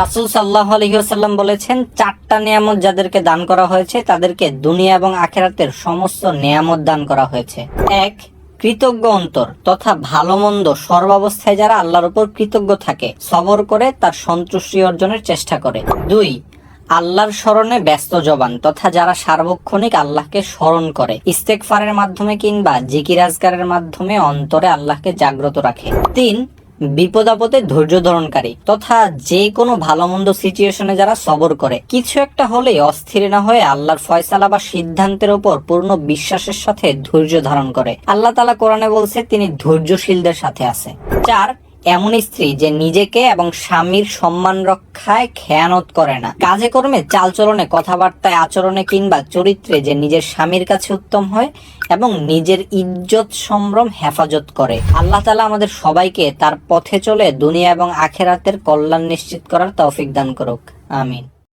রাসুল সাল্লাহ আলহিহাল্লাম বলেছেন, চারটা নিয়ামত যাদেরকে দান করা হয়েছে, তাদেরকে দুনিয়া এবং আখেরাতের সমস্ত নিয়ামত দান করা হয়েছে। এক, কৃতজ্ঞ অন্তর তথা ভালো মন্দ সর্বাবস্থায় যারা আল্লাহর উপর কৃতজ্ঞ থাকে, সবর করে তার সন্তুষ্টি অর্জনের চেষ্টা করে। দুই, আল্লাহর স্মরণে ব্যস্ত জবান তথা যারা সার্বক্ষণিক আল্লাহকে স্মরণ করে ইস্তেকফারের মাধ্যমে কিংবা জিকিরাজগারের মাধ্যমে অন্তরে আল্লাহকে জাগ্রত রাখে। তিন বিপদ আপদে ধৈর্য ধারণকারী তথা যে কোনো ভালো মন্দ সিচুয়েশনে যারা সবর করে। কিছু একটা হলে অস্থির না হয়ে আল্লাহর ফয়সালা বা সিদ্ধান্তের ওপর পূর্ণ বিশ্বাসের সাথে ধৈর্য ধারণ করে। আল্লাহ তালা কোরআনে বলছে, তিনি ধৈর্যশীলদের সাথে আছে। চার এমন স্ত্রী যে নিজেকে এবং স্বামীর সম্মান রক্ষায় খেয়ানত করে না। কাজে কর্মে, চালচলনে, কথাবার্তায়, আচরণে কিংবা চরিত্রে যে নিজের স্বামীর কাছে উত্তম হয় এবং নিজের ইজ্জত সম্ভ্রম হেফাজত করে। আল্লাহ তালা আমাদের সবাইকে তার পথে চলে দুনিয়া এবং আখেরাতের কল্যাণ নিশ্চিত করার তৌফিক দান করুক। আমিন।